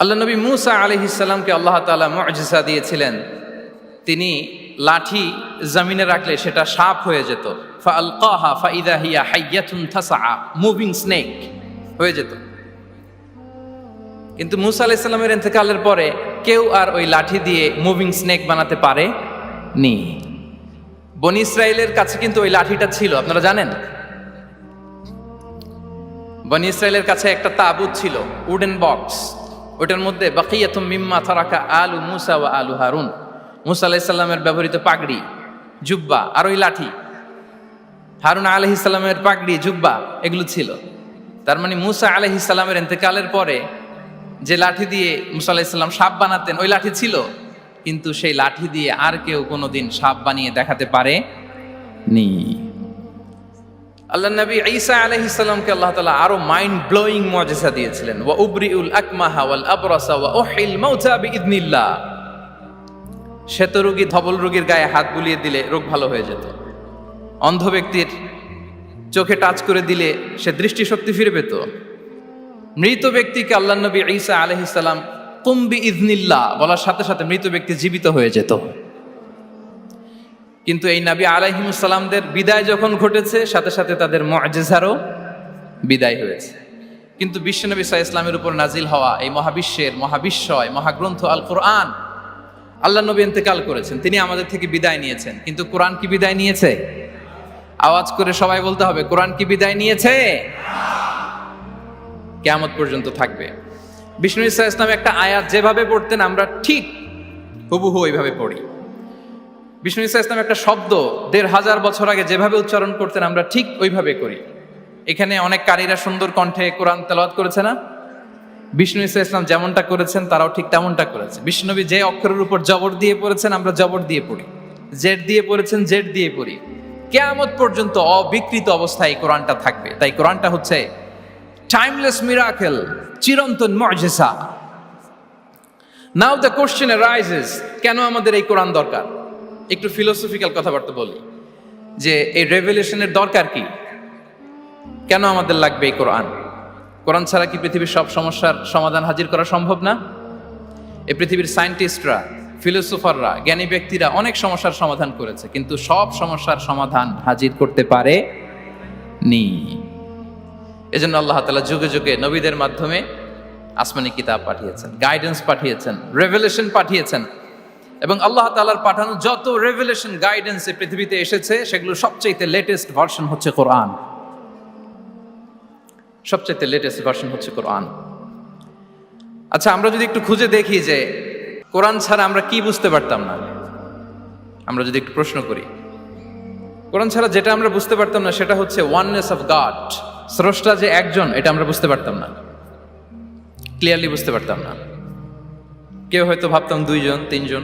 আল্লাহ নবী মুসা আলহিসাল্লামকে আল্লাহ তালা মজিসা দিয়েছিলেন। তিনি লাঠি জমিনে রাখলে সেটা সাপ হয়ে যেত। ফালকাহা ফাইদা হিয়া হাইয়াতুন থাসা মুভিং স্নেক হয়ে যেত। কিন্তু মুসা আলাইসাল্লামের ইন্তেকালের পরে কেউ আর ওই লাঠি দিয়ে মুভিং স্নেক বানাতে পারে নি বনি ইসরায়েলের কাছে কিন্তু ওই লাঠিটা ছিল, আপনারা জানেন? বনি ইসরায়েলের কাছে একটা তাবুত ছিল, উডেন বক্স। ওটার মধ্যে বাকিয়াতুম মিম্মা থারাকা আলু মুসা ওয়া আলু হারুন। মুসা আলাইসাল্লামের ব্যবহৃত পাগড়ি, জুব্বা, আর ওই লাঠি। হারুন আলহিসাল্লামের পাগড়ি, জুব্বা, এগুলো ছিল। তার মানে মুসা আলহিসাল্লামের ইন্তেকালের পরে যে লাঠি দিয়ে মুসা আলাইসাল্লাম সাপ বানাতেন, ওই লাঠি ছিল। কিন্তু সেই লাঠি দিয়ে আর কেউ কোনোদিন সাপ বানিয়ে দেখাতে পারে নি আল্লাহ নবী ঈসা আলহ ইসলামকে আল্লাহ তালা আরও মাইন্ড ব্লোয়িং মজেসা দিয়েছিলেন। ওয়া উবরিউল আকমাহা ওয়াল আবরাসা ওয়া ওহিল মাউতা বিইদনিল্লাহ। শ্বেত রোগী ধবল রোগীর গায়ে হাত বুলিয়ে দিলে রোগ ভালো হয়ে যেত। অন্ধ ব্যক্তির চোখে টাচ করে দিলে সে দৃষ্টিশক্তি ফিরে পেত। মৃত ব্যক্তিকে আল্লাহ নবী ঈসা আলহ ইসলাম কুম্বি ইদনিল্লাহ বলার সাথে সাথে মৃত ব্যক্তি জীবিত হয়ে যেত। কিন্তু এই নাবী আলাইহিমুসালামদের বিদায় যখন ঘটেছে, সাথে সাথে তাদের মজেজারও বিদায় হয়েছে। কিন্তু বিশ্ব বিশ্বনবী সাহা ইসলামের উপর নাজিল হওয়া এই মহাবিশ্বের মহাবিশ্বয়, মহাগ্রন্থ আল কোরআন আল্লাহ নবী ইন্তেকাল করেছেন। তিনি আমাদের থেকে বিদায় নিয়েছেন। কিন্তু কোরআন কি বিদায় নিয়েছে? আওয়াজ করে সবাই বলতে হবে, কোরআন কি বিদায় নিয়েছে? কেয়ামত পর্যন্ত থাকবে। বিষ্ণু ইসা ইসলাম একটা আয়াত যেভাবে পড়তেন, আমরা ঠিক হুবহু ওইভাবে পড়ি। বিষ্ণু ইসা ইসলাম একটা শব্দ দেড় হাজার বছর আগে যেভাবে উচ্চারণ করতেন, আমরা ঠিক ওইভাবে করি। এখানে অনেক কারীরা সুন্দর কণ্ঠে কোরআন তেলাওয়াত করেছে না? বিষ্ণু ইসা ইসলাম যেমনটা করেছেন, তারাও ঠিক তেমনটা করেছে। বিষ্ণুনবী যে অক্ষরের উপর জবর দিয়ে পড়েছেন, আমরা জবর দিয়ে পড়ি। জেড দিয়ে পড়েছেন জেড দিয়ে পড়ি। কেয়ামত পর্যন্ত অবিকৃত অবস্থায় কোরআনটা থাকবে। তাই কোরআনটা হচ্ছে টাইমলেস মিরাকেল চিরন্তন মজেসা নাও দ্য কোশ্চেন রাইজেস কেন আমাদের এই কোরআন দরকার? একটু ফিলোসফিক্যাল কথাবার্তা বলি, যে এই রেভলিউশনের দরকার কি? কেন আমাদের লাগবে এই কোরআন? কোরআন ছাড়া কি পৃথিবীর সব সমস্যার সমাধান হাজির করা সম্ভব না? এই পৃথিবীর সায়েন্টিস্টরা ফিলোসোফাররা জ্ঞানী ব্যক্তিরা অনেক সমস্যার সমাধান করেছে, কিন্তু সব সমস্যার সমাধান হাজির করতে পারে নি। এজন্য আল্লাহ তালা যুগে যুগে নবীদের মাধ্যমে আসমানি কিতাব পাঠিয়েছেন গাইডেন্স পাঠিয়েছেন রেভেলেশন পাঠিয়েছেন। এবং আল্লাহ তালার পাঠানো যত রেভেলেশন গাইডেন্স পৃথিবীতে এসেছে, সেগুলো সবচেয়ে লেটেস্ট ভার্সন হচ্ছে কোরআন সবচেয়ে লেটেস্ট ভার্সন হচ্ছে কোরআন আচ্ছা আমরা যদি একটু খুঁজে দেখি যে কোরআন ছাড়া আমরা কি বুঝতে পারতাম না। আমরা যদি একটু প্রশ্ন করি। কোরআন ছাড়া যেটা আমরা বুঝতে পারতাম না, সেটা হচ্ছে ওয়াননেস অফ গড স্রষ্টা যে একজন, এটা আমরা বুঝতে পারতাম না। ক্লিয়ারলি বুঝতে পারতাম না। কেউ হয়তো ভাবতাম দুইজন, তিনজন।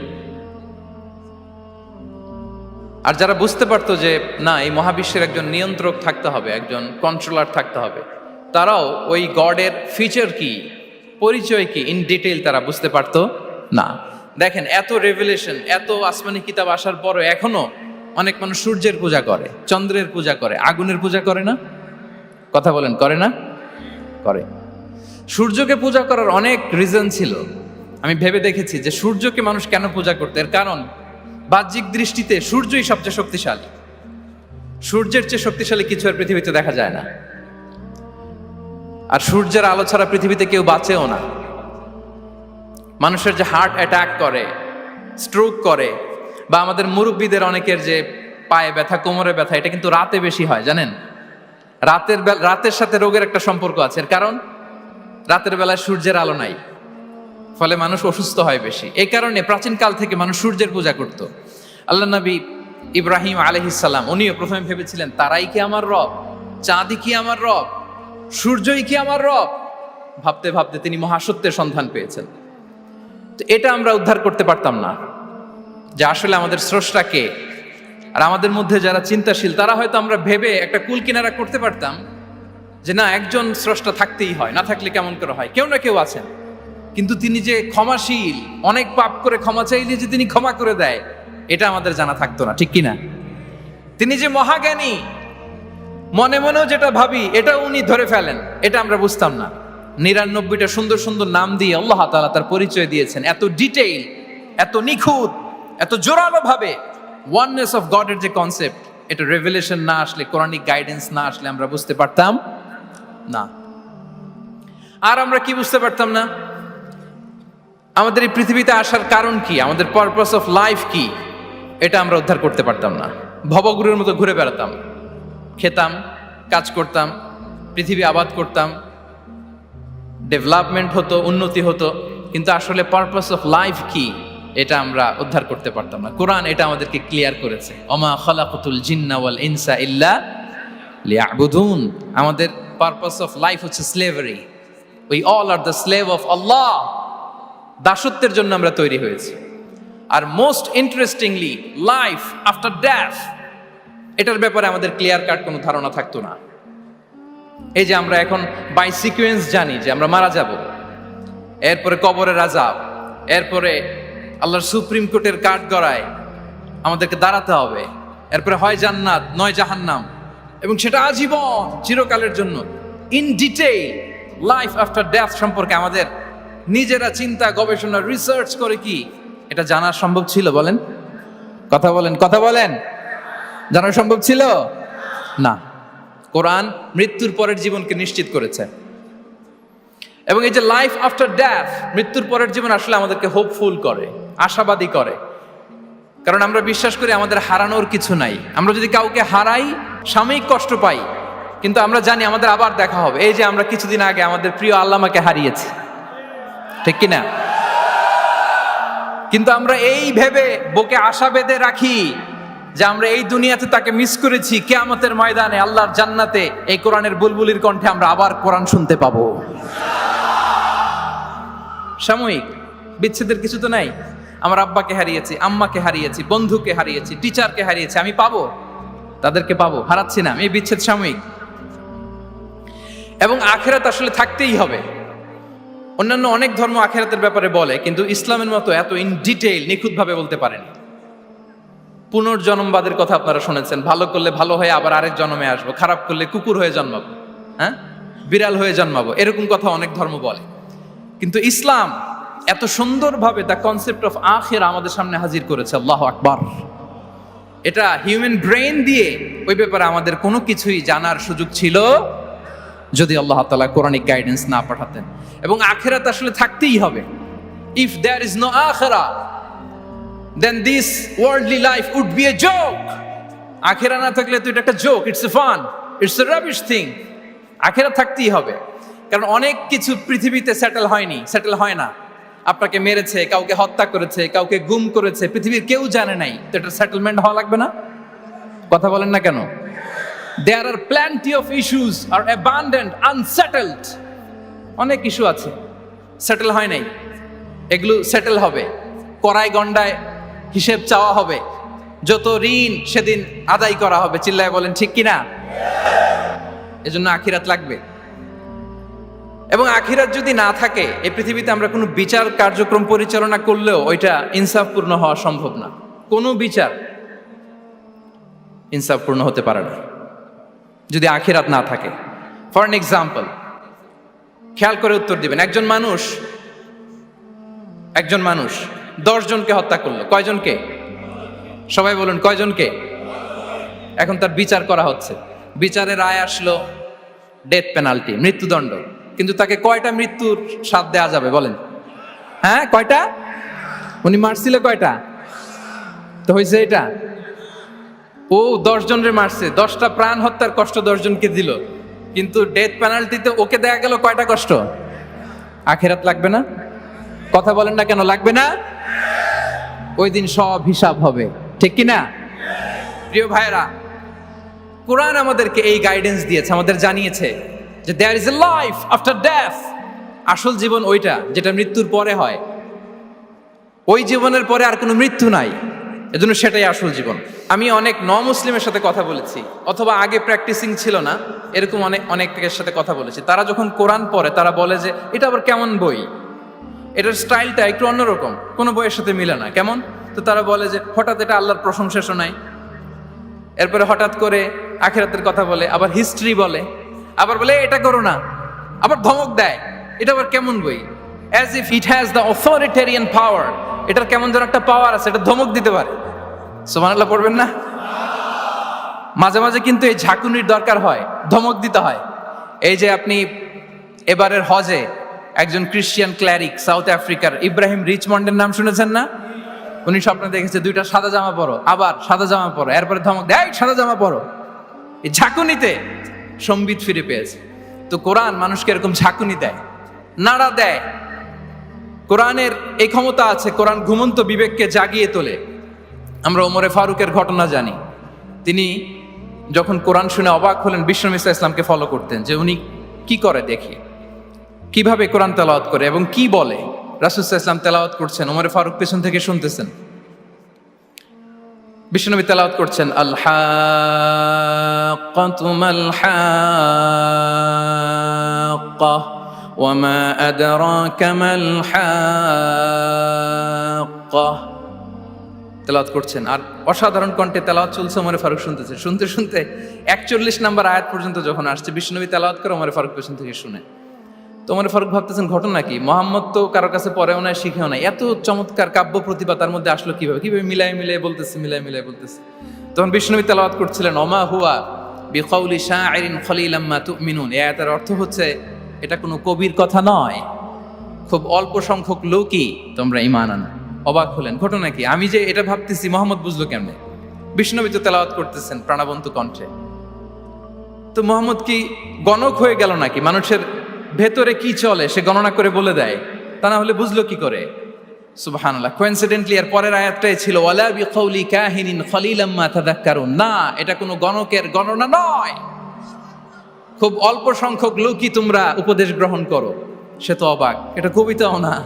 আর যারা বুঝতে পারতো যে, না, এই মহাবিশ্বের একজন নিয়ন্ত্রক থাকতে হবে, একজন কন্ট্রোলার থাকতে হবে, তারাও ওই গডের ফিচার কি, পরিচয় কি ইন ডিটেল তারা বুঝতে পারতো? না। দেখেন, এত রেভেলেশন এত আসমানি কিতাব আসার পরও এখনও অনেক মানুষ সূর্যের পূজা করে, চন্দ্রের পূজা করে, আগুনের পূজা করে না? কথা বলেন, করে না? করে। সূর্যকে পূজা করার অনেক রিজন ছিল। আমি ভেবে দেখেছি যে সূর্যকে মানুষ কেন পূজা করতে? এর কারণ বাহ্যিক দৃষ্টিতে সূর্যই সবচেয়ে শক্তিশালী। সূর্যের চেয়ে শক্তিশালী কিছু আর পৃথিবীতে দেখা যায় না। আর সূর্যের আলো ছাড়া পৃথিবীতে কেউ বাঁচেও না। মানুষের যে হার্ট অ্যাটাক করে, স্ট্রোক করে, বা আমাদের মুরব্বীদের অনেকের যে পায়ে ব্যথা, কোমরে ব্যথা, এটা কিন্তু রাতে বেশি হয়, জানেন? রাতের রাতের সাথে রোগের একটা সম্পর্ক আছে। এর কারণ? রাতের বেলায় সূর্যের আলো নাই। ফলে মানুষ অসুস্থ হয় বেশি। এই কারণে প্রাচীনকাল থেকে মানুষ সূর্যের পূজা করত। আল্লাহ নবী ইব্রাহিম আলহিসাল্লাম উনিও প্রথমে ভেবেছিলেন, তারাই কি আমার রব? চাঁদি কি আমার রব? সূর্যই কি আমার রব? ভাবতে ভাবতে তিনি মহাসত্যের সন্ধান পেয়েছেন। তো এটা আমরা উদ্ধার করতে পারতাম না। যে আসলে আমাদের স্রষ্টাকে আর আমাদের মধ্যে যারা চিন্তাশীল, তারা হয়তো আমরা ভেবে একটা কুল কিনারা করতে পারতাম যে না, একজন স্রষ্টা থাকতেই হয়, না থাকলে কেমন করে হয়? কেউ না কেউ আছেন। কিন্তু তিনি যে ক্ষমাশীল, অনেক পাপ করে ক্ষমা চাইলে যে তিনি ক্ষমা করে দেয়, এটা আমাদের জানা থাকতো না, ঠিক কিনা? তিনি যে মহাজ্ঞানী, মনে মনেও যেটা ভাবি এটা উনি ধরে ফেলেন, এটা আমরা বুঝতাম না। নিরানব্বইটা সুন্দর সুন্দর নাম দিয়ে আল্লাহ তাআলা তার পরিচয় দিয়েছেন, এত ডিটেইল, এত নিখুঁত, এত জোরালো ভাবে। ওয়াননেস অফ গডের যে কনসেপ্ট, এটা রেভেলেশন না আসলে, কোরআনিক গাইডেন্স না আসলে আমরা বুঝতে পারতাম না। আর আমরা কি বুঝতে পারতাম না? আমাদের এই পৃথিবীতে আসার কারণ কি? আমাদের পারপাস অফ লাইফ কি? এটা আমরা উদ্ধার করতে পারতাম না। ভবগুরুর মতো ঘুরে বেড়াতাম। খেতাম, কাজ করতাম, পৃথিবী আবাদ করতাম। ডেভেলপমেন্ট হতো, উন্নতি হতো। কিন্তু আসলে পারপাস অফ লাইফ কি? এটা আমরা উদ্ধার করতে পারতাম না। কোরআন এটা আমাদেরকে ক্লিয়ার করেছে। অমা খলাকুতুল জিন্না ওয়াল ইনসা ইল্লা লিয়াবুদুন। আমাদের পারপাস অফ লাইফ হচ্ছে slavery we all are the slave of Allah দাসত্বের জন্য আমরা তৈরি হয়েছি। আর most interestingly life after death এটার ব্যাপারে আমাদের ক্লিয়ার কাট কোনো ধারণা থাকতো না। এই যে আমরা এখন বাই সিকুয়েন্স জানি যে আমরা মারা যাব, এরপরে কবরের আজাব এরপরে আল্লাহর সুপ্রিম কোর্টের কাঠ গড়ায় আমাদেরকে দাঁড়াতে হবে, এরপরে হয় জান্নাত, নয় জাহান্নাম, এবং সেটা আজীবন চিরকালের জন্য। In detail life after death সম্পর্কে আমাদের নিজেরা চিন্তা, গবেষণা রিসার্চ করে কি? এটা জানা সম্ভব ছিল, বলেন। কথা বলেন কথা বলেন। জানা সম্ভব ছিল? না। কোরআন মৃত্যুর পরের জীবনকে নিশ্চিত করেছে। এবং এই যে লাইফ আফটার ড্যাথ মৃত্যুর পরের জীবন আসলে আমাদেরকে হোপফুল করে, আশাবাদী করে। কারণ আমরা বিশ্বাস করি আমাদের হারানোর কিছু নাই। আমরা যদি কাউকে হারাই, সাময়িক কষ্ট পাই, কিন্তু আমরা জানি আমাদের আবার দেখা হবে। এই যে আমরা কিছুদিন আগে আমাদের প্রিয় আল্লামাকে হারিয়েছি। ঠিক কিনা? কিন্তু আমরা এই ভেবে বুকে আশা বেঁধে রাখি যে আমরা এই দুনিয়াতে তাকে মিস করেছি কেয়ামতের ময়দানে, আল্লাহর জান্নাতে। এই কোরআনের বুলবুলির কণ্ঠে আমরা আবার কোরআন শুনতে পাবো। সাময়িক, বিচ্ছেদের কিছু তো নাই। আমার আব্বাকে হারিয়েছি, আম্মাকে হারিয়েছি, বন্ধুকে হারিয়েছি টিচারকে হারিয়েছি, আমি পাবো? তাদেরকে পাবো, হারাচ্ছি না এই বিচ্ছেদ সাময়িক। এবং আখেরাত আসলে থাকতেই হবে। অন্যান্য অনেক ধর্ম আখেরাতের ব্যাপারে বলে, কিন্তু ইসলামের মতো এত ইন ডিটেইল নিখুঁতভাবে বলতে পারেনি। পুনর্জন্মবাদের কথা আপনারা শুনেছেন, ভালো করলে ভালো হয়ে আবার আরেক জন্মে আসব, খারাপ করলে কুকুর হয়ে জন্মাবো হ্যাঁ? বিড়াল হয়ে জন্মাবো, এরকম কথা অনেক ধর্ম বলে। কিন্তু ইসলাম এত সুন্দরভাবে দ্য কনসেপ্ট অফ আখের আমাদের সামনে হাজির করেছে, আল্লাহ আকবার। এটা হিউম্যান ব্রেন দিয়ে ওই ব্যাপারে আমাদের কোনো কিছুই জানার সুযোগ ছিল যদি আল্লাহ তালা কোরআনিক গাইডেন্স না পাঠাতেন। এবং আখেরাত আসলে থাকতেই হবে। ইফ দেয়ার ইজ নো আখেরা then this worldly life would be a joke আখেরা না থাকলে তো এটা একটা joke it's a fun it's a rubbish thing আখেরা থাকতেই হবে। কারণ অনেক কিছু পৃথিবীতে সেটেল হয়নি সেটেল হয় না। আপনাকে মেরেছে, কাউকে হত্যা করেছে, কাউকে গুম করেছে, পৃথিবীর কেউ জানে নাই। তো এটা সেটেলমেন্ট হওয়া লাগবে না? কথা বলেন না কেন? There are plenty of issues are abundant unsettled অনেক ইস্যু আছে। সেটেল হয় নাই। এগুলো সেটেল হবে। কড়াই গন্ডায় হিসেব চাওয়া হবে। যত ঋণ সেদিন আদায় করা হবে। চিল্লায় বলেন, ঠিক কিনা? এজন্য আখিরাত লাগবে। এবং আখিরাত যদি না থাকে, এই পৃথিবীতে আমরা কোনো বিচার কার্যক্রম পরিচালনা করলেও ওইটা ইনসাফপূর্ণ হওয়া সম্ভব না। কোনো বিচার ইনসাফপূর্ণ হতে পারে না। যদি আখিরাত না থাকে। ফর এন এক্সাম্পল খেয়াল করে উত্তর দিবেন। একজন মানুষ একজন মানুষ জনকে হত্যা করল। কয়জনকে? সবাই বলুন, কয়জনকে? এখন তার বিচার করা হচ্ছে। বিচারের রায় আসলো ডেথ পেনাল্টি মৃত্যুদণ্ড। কিন্তু তাকে কয়টা মৃত্যুর স্বাদ দেওয়া যাবে বলেন? হ্যাঁ কয়টা? উনি মারছিল কয়টা? তো হয়েছে এটা। ও দশ জনের মারছে। দশটা প্রাণ হত্যার কষ্ট দশ জনকে দিল। কিন্তু ডেথ পেনাল্টিতে ওকে দেয়া গেল কয়টা কষ্ট? আখেরাত লাগবে না? কথা বলেন না কেন, লাগবে না? ওই দিন সব হিসাব হবে। ঠিক কি না? প্রিয় ভাইরা কোরআন আমাদেরকে এই গাইডেন্স দিয়েছে, আমাদের জানিয়েছে যে there is a life after death আসল জীবন ওইটা, যেটা মৃত্যুর পরে হয়। ওই জীবনের পরে আর কোনো মৃত্যু নাই। এজন্য সেটাই আসল জীবন। আমি অনেক ন মুসলিমের সাথে কথা বলেছি, অথবা আগে প্র্যাকটিসিং ছিল না, এরকম অনেক অনেকের সাথে কথা বলেছি। তারা যখন কোরআন পড়ে, তারা বলে যে, এটা আবার কেমন বই? এটার স্টাইলটা একটু অন্যরকম, কোনো বইয়ের সাথে মিলে না। কেমন? তো তারা বলে যে, হঠাৎ এটা আল্লাহর প্রশংসা শোনায় এরপরে হঠাৎ করে আখেরাতের কথা বলে, আবার হিস্ট্রি বলে, আবার বলে এটা করো না। আবার ধমক দেয়, এটা আবার কেমন বই? As if it has the authoritarian power এটার কেমন যেন একটা পাওয়ার আছে, এটা ধমক দিতে পারে। সুবহানাল্লাহ, পড়বেন না? মাঝে মাঝে কিন্তু এই ঝাঁকুনির দরকার হয়, ধমক দিতে হয়। এই যে আপনি এবারের হজে একজন ক্রিশ্চিয়ান ক্ল্যারিক সাউথ আফ্রিকার ইব্রাহিম রিচমন্ডের নাম শুনেছেন না? উনি স্বপ্নে দেখেছে, দুইটা সাদা জামা পরো, আবার সাদা জামা পরো, এরপরে ধমক দেয় সাদা জামা পরো। এই ঝাঁকুনিতে সম্বিত ফিরে পেয়েছে। তো কোরআন মানুষকে এরকম ঝাঁকুনি দেয়, নাড়া দেয় কোরআনের এই ক্ষমতা আছে, কোরআন ঘুমন্ত বিবেককে জাগিয়ে তোলে। আমরা ওমরে ফারুকের ঘটনা জানি। তিনি যখন কোরআন শুনে অবাক হলেন বিষ্ণু মিসা ইসলামকে ফলো করতেন যে উনি কি করে দেখি? কীভাবে কোরআন তেলাওয়াত করে এবং কি বলে? রাসুসাহ ইসলাম তেলাওয়াত করছেন, ওমরে ফারুক পেছন থেকে শুনতেছেন। বিষ্ণুনবী তেলাওয়াত করছেন আল্লাহ وما أدراك ما الحاقة তেলাওয়াত করছেন আর অসাধারণ কণ্ঠে তেলাওয়াত চলছে ওমরে ফারুক শুনতেছে শুনতে শুনতে একচল্লিশ নাম্বার আয়াত পর্যন্ত যখন আসছে বিষ্ণুনবী তেলাওয়াত করে ওমরে ফারুক পেছন থেকে শুনে তো ওমরে ফারুক ভাবতেছেন ঘটনা কি মোহাম্মদ তো কারোর কাছে পড়েও নাই শিখেও নাই এত চমৎকার কাব্য প্রতিভা তার মধ্যে আসলো কিভাবে কিভাবে মিলাই মিলাই বলতেছে মিলাই মিলাই বলতেছে তখন বিষ্ণুবী তেলাওয়াত করছিলেন অমা হুয়া বিকৌলি শাহরিন খলিলাম্মা তুমিনুন এ আয়াতের অর্থ হচ্ছে এটা কোনো কবির কথা নয়। খুব অল্প সংখ্যক লোকই তোমরা ইমান আনো। অবাক হলেন, ঘটনা কি? আমি যে এটা ভাবতেছি, মোহাম্মদ বুঝলো কেমনে? বিষ্ণবী তো তেলাওয়াত করতেছেন প্রাণবন্ত কণ্ঠে। তো মোহাম্মদ কি গণক হয়ে গেল নাকি? মানুষের ভেতরে কি চলে, সে গণনা করে বলে দেয়। তা না হলে বুঝলো কি করে? সুবহানাল্লাহ কোইন্সিডেন্টলি এর পরের আয়াতটাই ছিল, ওয়ালা বিকৌলি কাহিনিন খলিলাম্মা তাদাক্কারুন। না, এটা কোনো গণকের গণনা নয়। খুব অল্প সংখ্যক লোকই তোমরা উপদেশ গ্রহণ করো। সে তো অবাক। এটা কবিতাও না।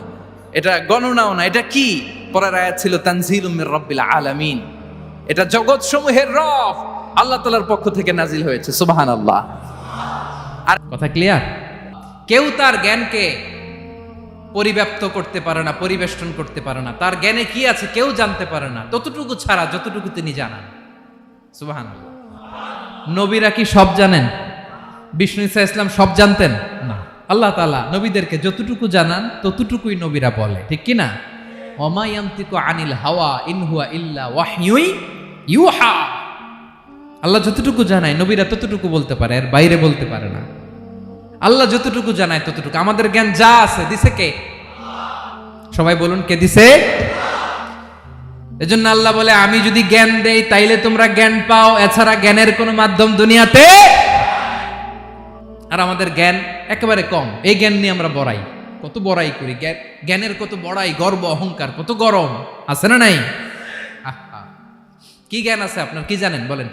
এটা গণনাও না। এটা কি? পরের আয়াত ছিল তানজিল উম্মির রব্বিল আলামিন। এটা জগৎ সমূহের রব আল্লাহ তালার পক্ষ থেকে নাজিল হয়েছে। সুবাহান আল্লাহ আর কথা ক্লিয়ার? কেউ তার জ্ঞানকে পরিব্যাপ্ত করতে পারে না, পরিবেষ্টন করতে পারে না। তার জ্ঞানে কি আছে কেউ জানতে পারে না। ততটুকু ছাড়া যতটুকু তিনি জানান। সুবাহান নবীরা কি সব জানেন? বিষ্ণু ইসা ইসলাম সব জানতেন? না। আল্লাহ তালা নবীদেরকে যতটুকু জানান, ততটুকুই নবীরা বলে। ঠিক কি না অমায়ান্তিক আনিল হাওয়া ইনহুয়া ইল্লা ওয়াহিউই ইউহা। আল্লাহ যতটুকু জানায়, নবীরা ততটুকু বলতে পারে, এর বাইরে বলতে পারে না। আল্লাহ যতটুকু জানায়, ততটুকু। আমাদের জ্ঞান যা আছে, দিছে কে? সবাই বলুন, কে দিছে? এজন্য আল্লাহ বলে, আমি যদি জ্ঞান দেই, তাইলে তোমরা জ্ঞান পাও। এছাড়া জ্ঞানের কোনো মাধ্যম দুনিয়াতে আর আমাদের জ্ঞান একেবারে কম। এই জ্ঞান নিয়ে আমরা বড়াই। কত বড়াই করি? জ্ঞানের কত বড়াই, গর্ব, অহংকার, কত গরম। আছে না নাই। কি জ্ঞান আছে আপনার? কি জানেন? বলেন।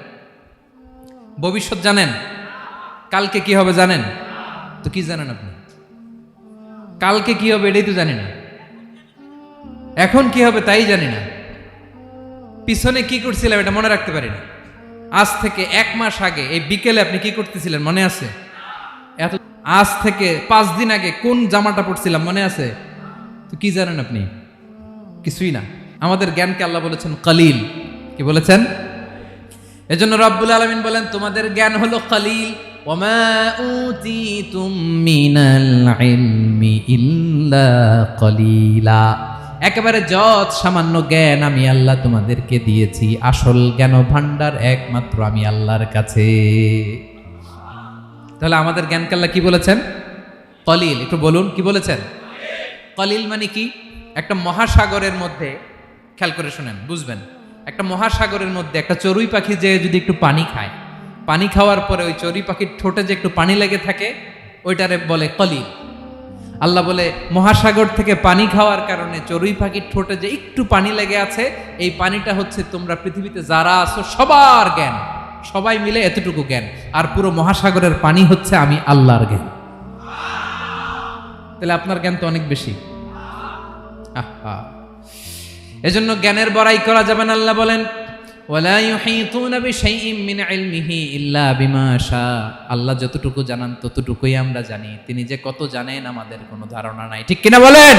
ভবিষ্যৎ জানেন? কালকে কি হবে জানেন? তো কি জানেন আপনি? কালকে কি হবে এটাই তো জানি না। এখন কি হবে তাই জানি না। পিছনে কি করছিলাম এটা মনে রাখতে পারি না। আজ থেকে এক মাস আগে এই বিকেলে আপনি কি করতেছিলেন? মনে আছে? আজ থেকে পাঁচ দিন আগে কোন জামাটা পড়ছিলাম মনে আছে? তো কি জানেন আপনি? কিছুই না। আমাদের জ্ঞানকে আল্লাহ বলেছেন কালিল। কি বলেছেন? এজন্য রব্বুল আলমিন বলেন, তোমাদের জ্ঞান হলো কালিল। একেবারে যত সামান্য জ্ঞান আমি আল্লাহ তোমাদেরকে দিয়েছি, আসল জ্ঞান ভান্ডার একমাত্র আমি আল্লাহর কাছে। তাহলে আমাদের জ্ঞানকে আল্লাহ কি বলেছেন? কলিল, একটু বলুন, কি বলেছেন? কলিল মানে কি? একটা মহাসাগরের মধ্যে, খেয়াল করে শোনেন, বুঝবেন। একটা মহাসাগরের মধ্যে একটা চড়ুই পাখি যে যদি একটু পানি খায়, পানি খাওয়ার পরে ওই চড়ুই পাখির ঠোঁটে যে একটু পানি লেগে থাকে, ওইটারে বলে কলিল। আল্লাহ বলে, মহাসাগর থেকে পানি খাওয়ার কারণে চড়ুই পাখির ঠোঁটে যে একটু পানি লেগে আছে, এই পানিটা হচ্ছে তোমরা পৃথিবীতে যারা আছো সবার জ্ঞান। সবাই মিলে এতটুকু জ্ঞান। আর পুরো মহাসাগরের পানি হচ্ছে আমি আল্লাহর জ্ঞান। তাহলে আপনার জ্ঞান তো অনেক বেশি। আহা। এজন্য জ্ঞানের বড়াই করা যাবে না আল্লাহ বলেন মিন আল্লাহ যতটুকু জানান ততটুকুই আমরা জানি। তিনি যে কত জানেন আমাদের কোনো ধারণা নাই। ঠিক কিনা বলেন?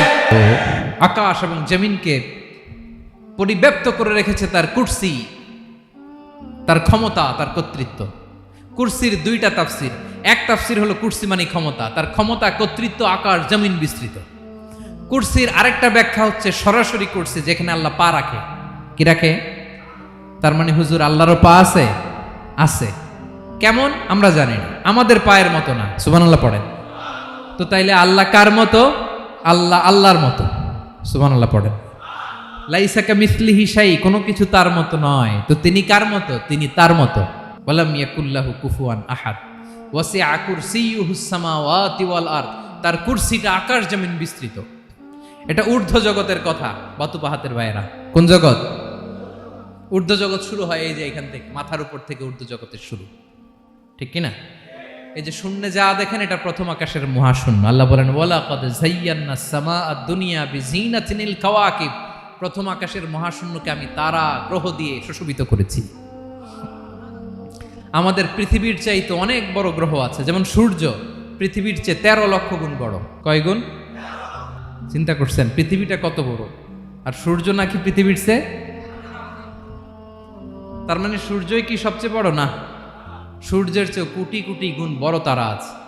আকাশ এবং জমিনকে পরিব্যাপ্ত করে রেখেছে তার কুরসি। তার ক্ষমতা, তার কর্তৃত্ব। কুরসির দুইটা তাফসির। এক তাফসির হলো কুর্সি মানে ক্ষমতা, তার ক্ষমতা, কর্তৃত্ব, আকার, জমিন বিস্তৃত। কুর্সির আরেকটা ব্যাখ্যা হচ্ছে সরাসরি কুর্সি যেখানে আল্লাহ পা রাখে। কি রাখে? তার মানে হুজুর আল্লাহরও পা আছে? আছে। কেমন? আমরা জানি না। আমাদের পায়ের মতো না। সুবান আল্লাহ পড়েন। তো তাইলে আল্লাহ কার মতো? আল্লাহ, আল্লাহর মতো। সুবান আল্লাহ পড়েন। লাইসাকা মিসলি হিসাই কোনো কিছু তার মতো নয়। তো তিনি কার মতো? তিনি তার মতো। বলাম ইয়াকুল্লাহু কুফুয়ান আহাদ। ওয়াসি আকুর সিউহুসামাওয়াতি ওয়াল আরদ। তার কুরসিটা আকাশ জমিন বিস্তৃত। এটা ঊর্ধ্ব জগতের কথা, বাতুপাহাতের ভাইয়েরা। কোন জগৎ? ঊর্ধ্ব জগৎ শুরু হয় এই যে এখান থেকে, মাথার উপর থেকে ঊর্ধ্ব জগতের শুরু। ঠিক কি না এই যে শূন্যে যা দেখেন, এটা প্রথম আকাশের মহাশূন্য। আল্লাহ বলেন ওয়ালা কদ জাইয়ান্না সামা দুনিয়া বিজিনাতিনিল কাওয়াকিব। প্রথম আকাশের মহাশূন্যকে আমি তারা, গ্রহ দিয়ে সুশোভিত করেছি। আমাদের পৃথিবীর চাইতে অনেক বড় গ্রহ আছে, যেমন সূর্য, পৃথিবীর চেয়ে তেরো লক্ষ গুণ বড়। কয় গুণ? চিন্তা করছেন, পৃথিবীটা কত বড়? আর সূর্য নাকি পৃথিবীর চেয়ে? তার মানে সূর্যই কি সবচেয়ে বড় না? সূর্যের চেয়ে কোটি কোটি গুণ বড় তারা আছে।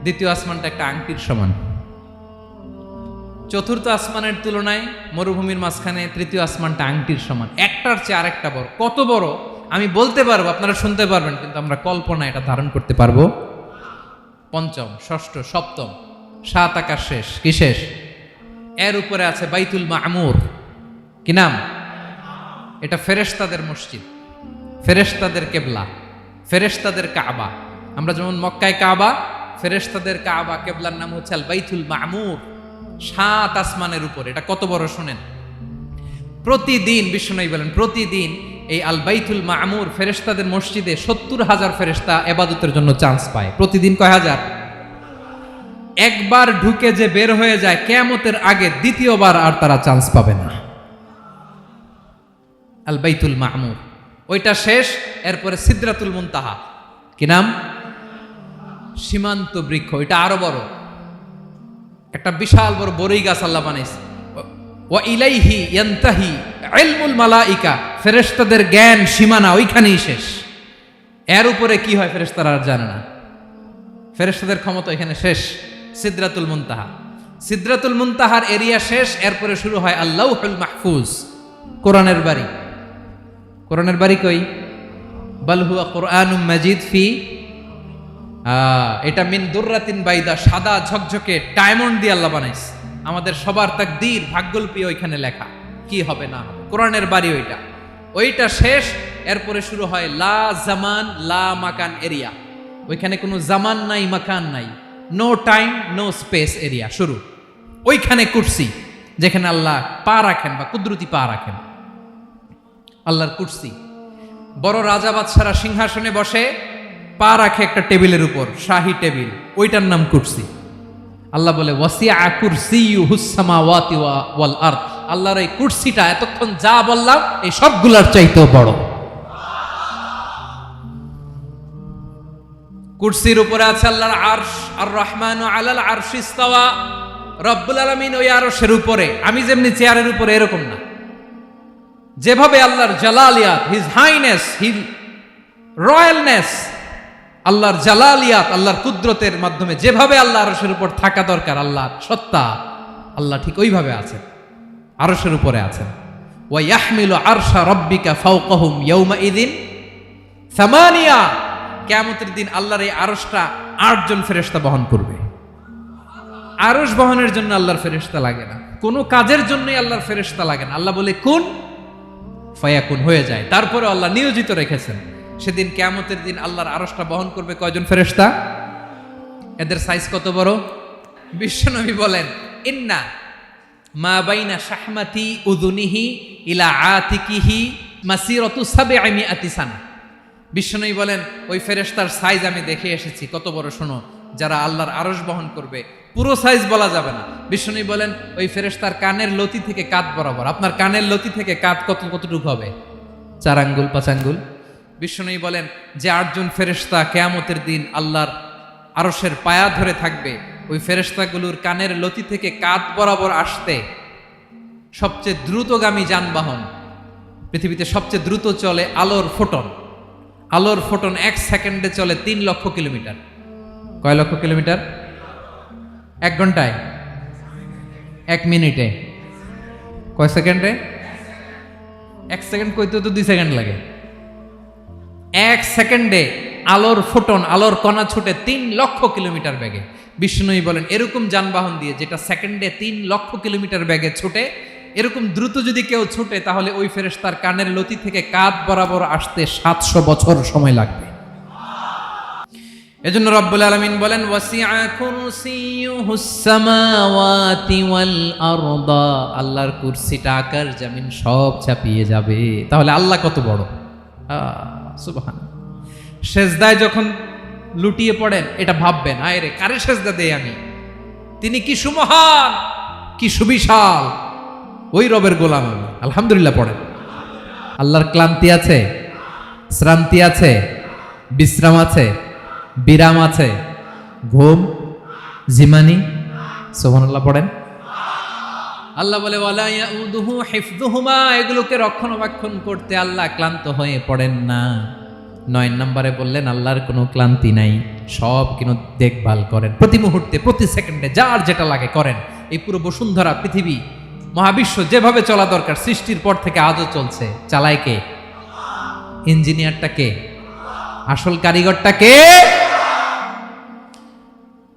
দ্বিতীয় আসমানটা একটা আংটির সমান। চতুর্থ আসমানের তুলনায় মরুভূমির মাঝখানে তৃতীয় আসমানটা আংটির সমান। একটার চেয়ে আরেকটা বড়। কত বড়? আমি বলতে পারব, আপনারা শুনতে পারবেন, কিন্তু আমরা কল্পনা এটা ধারণ করতে পারব। পঞ্চম, ষষ্ঠ, সপ্তম, সাত আকাশ শেষ। কি শেষ? এর উপরে আছে বাইতুল মামুর। কি নাম? এটা ফেরেশতাদের মসজিদ। ফেরেশতাদের কেবলা। ফেরেশতাদের কাবা। আমরা যেমন মক্কায় কাবা ফেরেশতাদের কাবা কেবলার নাম হচ্ছে আল বাইতুল মামুর। সাত আসমানের উপর। এটা কত বড় শোনেন? প্রতিদিন বিষ্ণু বলেন, প্রতিদিন এই আল বাইতুল মামুর ফেরেশতাদের মসজিদে সত্তর হাজার ফেরেশতা এবাদতের জন্য চান্স পায়। প্রতিদিন কয় হাজার? একবার ঢুকে যে বের হয়ে যায়, কেয়ামতের আগে দ্বিতীয়বার আর তারা চান্স পাবে না। আল বাইতুল মামুর। ওইটা শেষ, এরপরে সিদ্রাতুল মুনতাহা। কি নাম? সীমান্ত বৃক্ষ, এটা আরও বড়। একটা বিশাল বড় বড়ই গাছ আল্লাহ বানাইছে। ওয়া ইলাইহি ইয়ান্তাহি ইলমুল মালাইকা, ফেরেশতাদের জ্ঞান সীমানা ওইখানেই শেষ। এর উপরে কি হয় ফেরেশতারা আর জানে না। ফেরেশতাদের ক্ষমতা এখানে শেষ, সিদ্রাতুল মুনতাহা। সিদ্রাতুল মুনতাহার এরিয়া শেষ, এরপরে শুরু হয় আল্লাহুল মাহফুজ, কোরআনের বাড়ি। কোরআনের বাড়ি কই? বাল হুয়া কোরআনুম মাজিদ ফি এটা মিন দুর্রাতিন বাইদা, সাদা ঝকঝকে ডায়মন্ড দিয়ে আল্লাহ বানাইছে। আমাদের সবার তাকদীর ভাগ্যল্পী ওইখানে লেখা। কি হবে না কোরআনের বাড়ি ওইটা। ওইটা শেষ, এরপরে শুরু হয় লা জামান, লা মাকান এরিয়া। ওইখানে কোনো জামান নাই, মাকান নাই। No time no space area, শুরু। ওইখানে কুর্সি, যেখানে আল্লাহ পা রাখেন বা কুদরতি পা রাখেন। আল্লাহর কুর্সি। বড় রাজা বাদশারা সিংহাসনে বসে পা রাখে একটা টেবিলের উপর, শাহী টেবিল, ওইটার নাম কুরসি। আল্লাহ বলে ওয়াসিয়া কুরসি হুসামা ওয়াতি ওয়াল আর্থ আল্লাহর এই কুরসিটা এতক্ষণ যা বললাম, এই সবগুলার চাইতেও বড়। কুরসির উপরে আছে আল্লাহর আরশ আর রহমান আলাল আরশ ইস্তাওয়া। রব্বুল আলামিন ওই আরশের উপরে, আমি যেমনি চেয়ারের উপরে, এরকম না। যেভাবে আল্লাহর জালালিয়াত, হিজ হাইনেস, হিজ রয়্যালনেস আল্লাহর জালালিয়াত, আল্লাহর কুদরতের মাধ্যমে যেভাবে আল্লাহ আরসের উপর থাকা দরকার, আল্লাহ সত্তা, আল্লাহ ঠিক ওইভাবে আছেন আরসের উপরে আছেন। ওয়া ইয়াহমিলু আরশা রব্বিকা ফাওকাহুম ইয়ৌমা ইদিন সামানিয়া, কিয়ামতের দিন আল্লাহর এই আরশটা আটজন ফেরেশতা বহন করবে। আরশ বহনের জন্য আল্লাহর ফেরেশতা লাগে না। কোনো কাজের জন্যই আল্লাহর ফেরেশতা লাগে না। আল্লাহ বলে, কোন? ফায়াকুন, হয়ে যায়। তারপরে আল্লাহ নিয়োজিত রেখেছেন। সেদিন কেয়ামতের দিন আল্লাহর আরশটা বহন করবে কয়জন ফেরেশতা? এদের সাইজ কত বড়? বিশ্বনবী বলেন, ইন্না মা বাইনা শাহমাতি উদুনিহি ইলা আতিকিহি মাসিরতু সাবে আমি আতিসানা বিশ্বনবী বলেন, ওই ফেরেশতার সাইজ আমি দেখে এসেছি। কত বড় শোনো, যারা আল্লাহর আরশ বহন করবে, পুরো সাইজ বলা যাবে না। বিষ্ণু বলেন, ওই ফেরেশতার কানের লতি থেকে কাত বরাবর। আপনার কানের লতি থেকে কাত কত, কতটুকু হবে? চার আঙ্গুল, পাঁচ আঙ্গুল। বিষ্ণু বলেন যে আটজন ফেরেশতা কেয়ামতের দিন আল্লাহর আরসের পায়া ধরে থাকবে। ওই ফেরেশতাগুলোর কানের লতি থেকে কাত বরাবর আসতে সবচেয়ে দ্রুতগামী যানবাহন, পৃথিবীতে সবচেয়ে দ্রুত চলে আলোর ফোটন। আলোর ফোটন এক সেকেন্ডে চলে তিন লক্ষ কিলোমিটার। কয় লক্ষ কিলোমিটার? এক ঘন্টায়? এক মিনিটে? কয় সেকেন্ডে? এক সেকেন্ড কইতে তো দুই সেকেন্ড লাগে। এক সেকেন্ডে আলোর ফোটন, আলোর কণা ছুটে তিন লক্ষ কিলোমিটার বেগে। বিষ্ণুই বলেন, এরকম যানবাহন দিয়ে যেটা সেকেন্ডে তিন লক্ষ কিলোমিটার ব্যাগে ছুটে, এরকম দ্রুত যদি কেউ ছুটে, তাহলে ওই ফেরেশতার কানের লতি থেকে কাঁধ বরাবর আসতে সাতশো বছর সময় লাগবে। এজন্য রব্বুল আলামিন বলেন আল্লাহর কুরসিটা আকার, জামিন সব চাপিয়ে যাবে। তাহলে আল্লাহ কত বড়? সুবহান সেজদায় যখন লুটিয়ে পড়েন, এটা ভাববেন, আয় রে, কারে সেজদা দেই আমি? তিনি কি সুমহান, কি সুবিশাল, ওই রবের গোলাম আমি। আলহামদুলিল্লাহ পড়েন। আল্লাহর ক্লান্তি আছে, শ্রান্তি আছে, বিশ্রাম আছে, বিরাম আছে, ঘুম, জিমানি সোহানাল্লাহ পড়েন। আল্লাহ বলে এগুলোকে রক্ষণাবেক্ষণ করতে আল্লাহ ক্লান্ত হয়ে পড়েন না। নয় নম্বরে বললেন, আল্লাহর কোনো ক্লান্তি নাই, সব কিন্তু দেখভাল করেন। প্রতি মুহূর্তে, প্রতি সেকেন্ডে, যার যেটা লাগে করেন। এই পুরো বসুন্ধরা পৃথিবী, মহাবিশ্ব যেভাবে চলা দরকার, সৃষ্টির পর থেকে আজও চলছে। চালায় কে? ইঞ্জিনিয়ারটা কে? আসল কারিগরটা কে?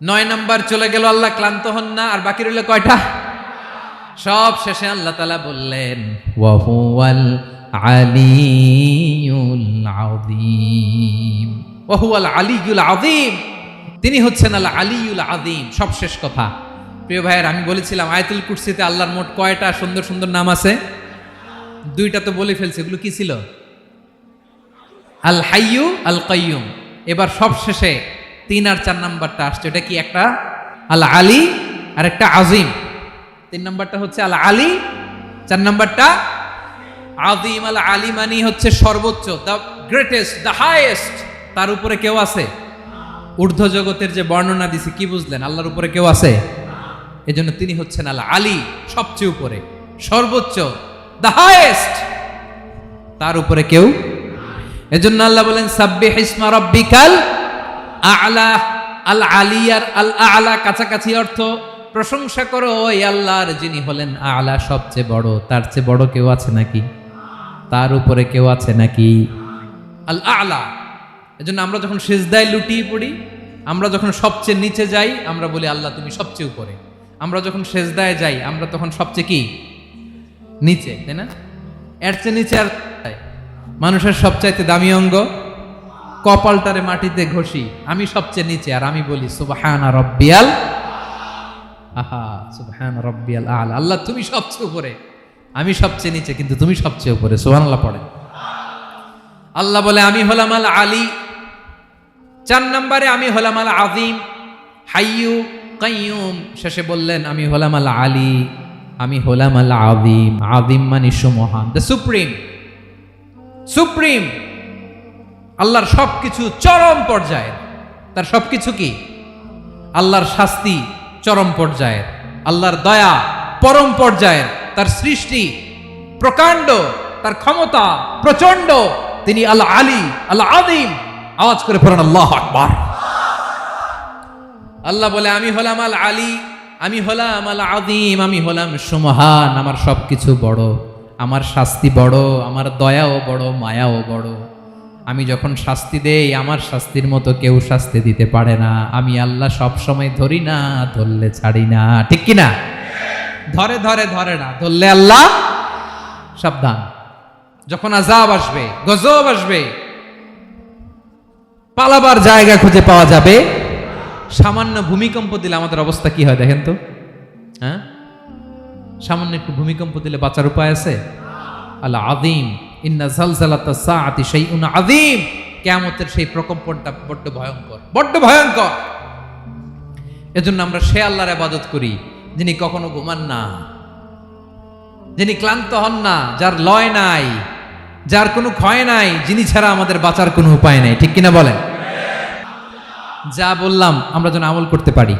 নয় নাম্বার চলে গেল, আল্লাহ ক্লান্ত হন না। আর বাকি রইল কয়টা? সব শেষে আল্লাহ তালা বললেন ওয়াহুয়াল আলিউল আযীম। ওয়াহুয়াল আলিউল আযীম। তিনি হচ্ছেন আল আলিউল আদিম সব শেষ কথা। প্রিয় ভাইয়ের, আমি বলেছিলাম, আয়াতুল কুরসিতে আল্লাহর মোট কয়টা সুন্দর সুন্দর নাম আছে? দুইটা তো বলে ফেলছে, এগুলো কি ছিল? আল হাইয়ু, আল কাইয়ুম। এবার সব শেষে তিন আর চার নাম্বারটা আসছে। এটা কি একটা? আল আলী আর একটা আজিম তিন নম্বরটা হচ্ছে আল আলী চার নাম্বারটা আজিম আল আলী মানি হচ্ছে সর্বোচ্চ দ্য গ্রেটেস্ট দ্য হাইয়েস্ট তার উপরে কেউ আছে? ঊর্ধ্ব জগতের যে বর্ণনা দিছি, কি বুঝলেন? আল্লাহর উপরে কেউ আছে? এজন্য তিনি হচ্ছেন আল আলী সবচেয়ে উপরে। সর্বোচ্চ দ্য হাইয়েস্ট তার উপরে কেউ এজন্য আল্লাহ বলেন সাব্বি হিসমা রব্বিকাল আলা। আল আলিয়ার আল আলা কাছাকাছি অর্থ প্রশংসা করো, ওই আল্লাহর যিনি হলেন আলা সবচেয়ে বড়। তার চেয়ে বড় কেউ আছে নাকি? তার উপরে কেউ আছে নাকি? আল আলা। এজন্য আমরা যখন সেজদায় লুটিয়ে পড়ি, আমরা যখন সবচেয়ে নিচে যাই, আমরা বলি, আল্লাহ, তুমি সবচেয়ে উপরে। আমরা যখন সেজদায় যাই, আমরা তখন সবচেয়ে কি? নিচে, তাই না? এর চেয়ে নিচে আর মানুষের সবচাইতে দামি অঙ্গ, কপালটারে মাটিতে ঘষি, আমি সবচেয়ে নিচে, আর আমি বলি, সুবহানা রব্বিয়াল আহা, সুবহান রব্বিয়াল আল। আল্লাহ, তুমি সবচেয়ে উপরে। আমি সবচেয়ে নিচে, কিন্তু তুমি সবচেয়ে উপরে। সুবহানাল্লাহ পড়ে। আল্লাহ বলে, আমি হলাম আল আলী। চার নম্বরে আমি হলাম আল আযীম। হাইয়ু, কাইয়ুম। শেষে বললেন, আমি হলাম আল আলী। আমি হলাম আল আযীম। আযীম মানে সুমহান। The supreme. সুপ্রিম। আল্লাহর সবকিছু চরম পর্যায়ে তার সবকিছু কি? আল্লাহর শাস্তি। চরম পর্যায়ের। আল্লাহর দয়া পরম পর্যায়ের। তার সৃষ্টি প্রকাণ্ড, তার ক্ষমতা প্রচণ্ড তিনি আল্লাহ আলী আল্লাহ আদিম আওয়াজ করে পড়েন, আল্লাহ আকবার। আল্লাহ বলে, আমি হলাম আল আলী আমি হলাম আল আদিম আমি হলাম সুমহান। আমার সবকিছু বড়। আমার শাস্তি বড়, আমার দয়াও বড়, মায়াও বড়। আমি যখন শাস্তি দেই, আমার শাস্তির মতো কেউ শাস্তি দিতে পারে না। আমি আল্লাহ সব সময় ধরি না, ধরলে ছাড়ি না। ঠিক কি না? ধরে ধরে ধরে না, ধরলে আল্লাহ সাবধান। যখন আজাব আসবে, গজব আসবে, পালাবার জায়গা খুঁজে পাওয়া যাবে। সামান্য ভূমিকম্প দিলে আমাদের অবস্থা কি হয় দেখেন তো? হ্যাঁ? সামান্য একটু ভূমিকম্প দিলে বাঁচার উপায় আছে? আল্লাহ আদিম ইন্না জালজালাতা সাআতি শাইউন আযীম। সেই প্রকম্পনটা বড্ড ভয়ঙ্কর বড্ড ভয়ঙ্কর। এজন্য আমরা সে আল্লাহর আবাদত করি, যিনি কখনো ঘুমান না, যিনি ক্লান্ত হন না, যার লয় নাই, যার কোনো ক্ষয় নাই, যিনি ছাড়া আমাদের বাঁচার কোনো উপায় নাই। ঠিক কিনা বলেন? যা বললাম, আমরা যেন আমল করতে পারি।